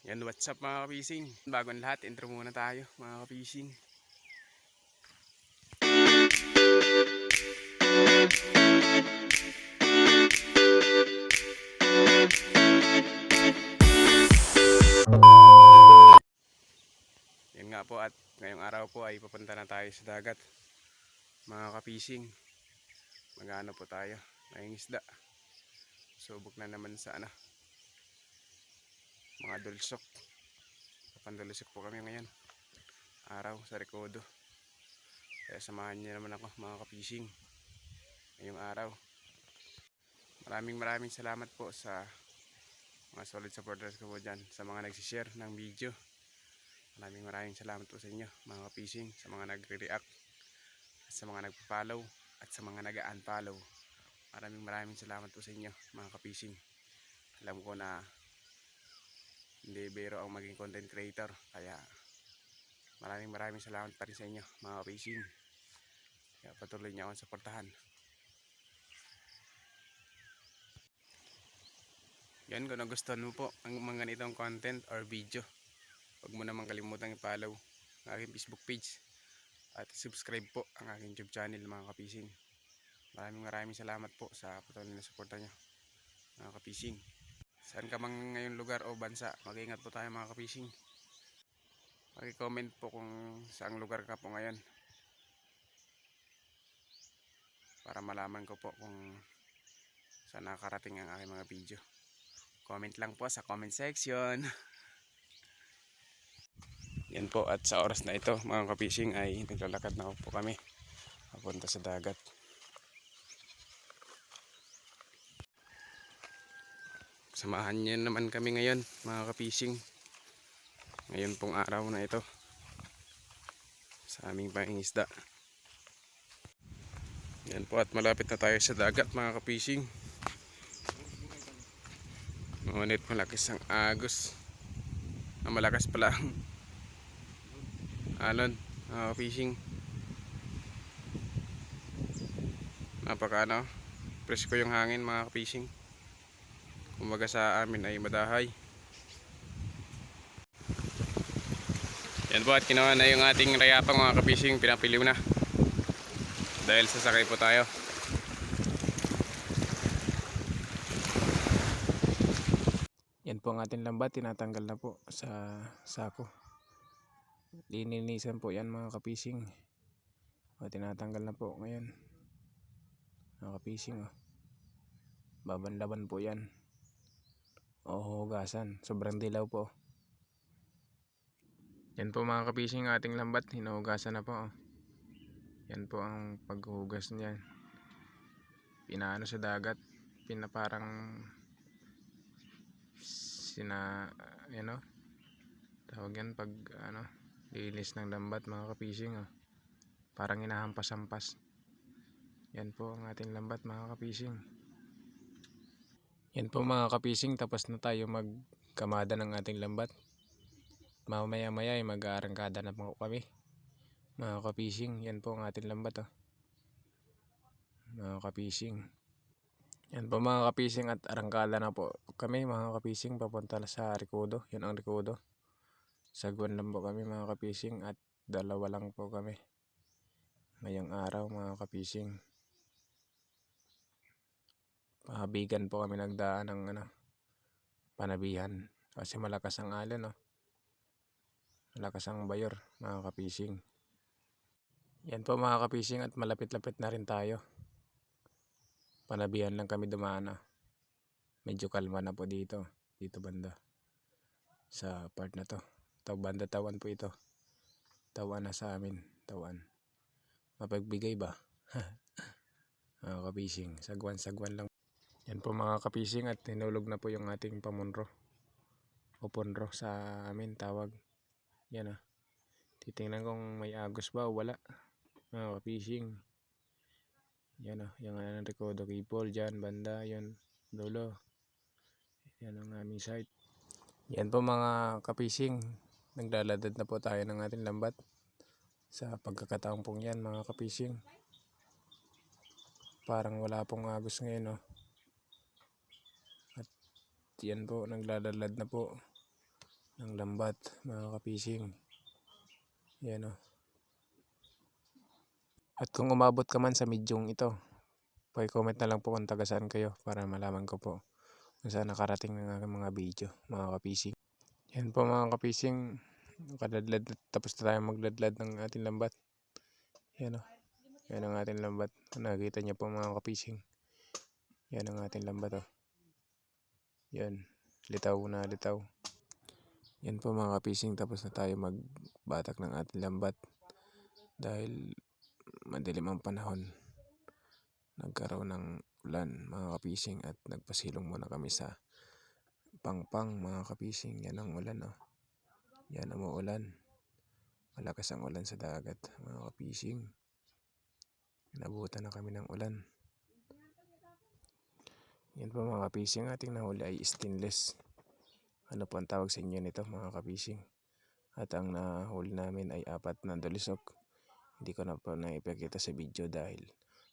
Yan, what's up mga kapising? Bago ang lahat, intro muna tayo mga kapising. Yan nga po at ngayong araw po ay papunta na tayo sa dagat. Mga kapising, magano po tayo, ngayong isda. Subok na naman sa ano, mga dulsok. Papandulusok po kami ngayon. Araw sa Recodo. Kaya samahan niyo naman ako mga kapising. Ngayong araw. Maraming maraming salamat po sa mga solid supporters ko po dyan. Sa mga nagsishare ng video. Maraming maraming salamat po sa inyo mga kapising. Sa mga nagre-react. Sa mga nagpa-follow. At sa mga nag-unfollow. Maraming maraming salamat po sa inyo mga kapising. Alam ko na hindi biro ang maging content creator. Kaya maraming maraming salamat pa rin sa inyo mga kapacing kaya patuloy niyo akong suportahan. Yan kung nagustuhan mo po ang mga ganitong content or video huwag mo naman kalimutang i-follow ang aking facebook page at subscribe po ang aking youtube channel mga kapising maraming maraming salamat po sa patuloy na suporta nyo mga kapising Saan ka mang ngayong lugar o bansa, mag-ingat po tayo mga kapising. Paki-comment po kung saang lugar ka po ngayon. Para malaman ko po kung saan nakarating ang aking mga video. Comment lang po sa comment section. Yan po at sa oras na ito mga kapising ay naglalakad na po kami papunta sa dagat. Samahan niyo naman kami ngayon mga kapising. Ngayon pong araw na ito. Sa aming pangingisda. Yan po at malapit na tayo sa dagat mga kapising. Ngunit malakas ang agos. Ah, malakas pala ang alon mga kapising. Napaka ano, presko yung hangin mga kapising kumbaga sa amin ay madahay. Yan po at kinuha na yung ating rayapang mga kapising pinapiliw na. Dahil sasakay po tayo. Yan po ang ating lambat tinatanggal na po sa sako. Lininisan po yan mga kapising o, tinatanggal na po ngayon. Mga kapising oh. babanlaban po yan o hugasan. Sobrang dilaw po. Yan po mga kapising ating lambat. Hinuhugasan na po. oh. Yan po ang paghuhugas niyan. Pinaano sa dagat. Pinaparang sina ano tawag yan pag ano linis ng lambat mga kapising oh. parang inahampas-hampas yan po ang ating lambat mga kapising yan po mga kapising, tapos na tayo magkamada ng ating lambat. Mamaya maya ay mag-aarangkada na po kami. Mga kapising, yan po ang ating lambat. Oh. Mga kapising. Yan po mga kapising at arangkada na po kami mga kapising papunta na sa Recodo. Yan ang Recodo. Sagwan lang po kami mga kapising at dalawa lang po kami. Ngayong araw mga kapising pahabigan po kami nagdaan ng ano, panabihan. Kasi malakas ang alon, no? Malakas ang bayor, mga kapising. Yan po mga kapising at malapit-lapit na rin tayo. Panabihan lang kami dumaan, ah. Medyo kalma na po dito. Dito banda. Sa part na to. Taw banda tawan po ito. Tawan na sa amin. Tawan. Mapagbigay ba? mga kapising. Sagwan-sagwan lang. Yan po mga kapising at hinulog na po yung ating pamunro. O punro sa amin tawag. Yan ah. Titingnan kung may agos ba o wala. Mga kapising. Yan ah. Yung ano ng Recodo Kipol dyan. Banda. Yan. Dulo. Yan ang aming site. Yan po mga kapising. Naglaladad na po tayo ng ating lambat. Sa pagkakataong pong yan mga kapising. Parang wala pong agos ngayon oh yan po naglalalad na po ng lambat mga kapising. Yan o. At kung umabot ka man sa medyong ito, comment na lang po kung taga saan kayo para malaman ko po kung saan nakarating ng aking mga video mga kapising. Yan po mga kapising. Kadladlad, tapos na tayo magladlad ng ating lambat. Yan o. Yan ang ating lambat. Nakikita niyo po mga kapising. Yan ang ating lambat o. Yan. Litaw na litaw. Yan po mga kapising. Tapos na tayo magbatak ng ating lambat. Dahil madilim ang panahon. Nagkaroon ng ulan mga kapising at nagpasilong muna kami sa pangpang mga kapising. Yan ang ulan o. Yan ang uulan. Malakas ang ulan sa dagat mga kapising. Inabutan na kami ng ulan. Yan po mga kapising. Ating nahuli ay stainless. Ano po ang tawag sa inyo nito mga kapising? At ang nahuli namin ay apat na dolisok. Hindi ko na po naipakita sa video dahil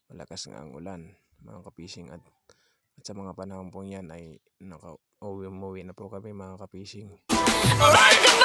malakas nga ang ulan mga kapising at, at sa mga panahon pong yan ay naka uwi umuwi na po kami mga kapising. Like a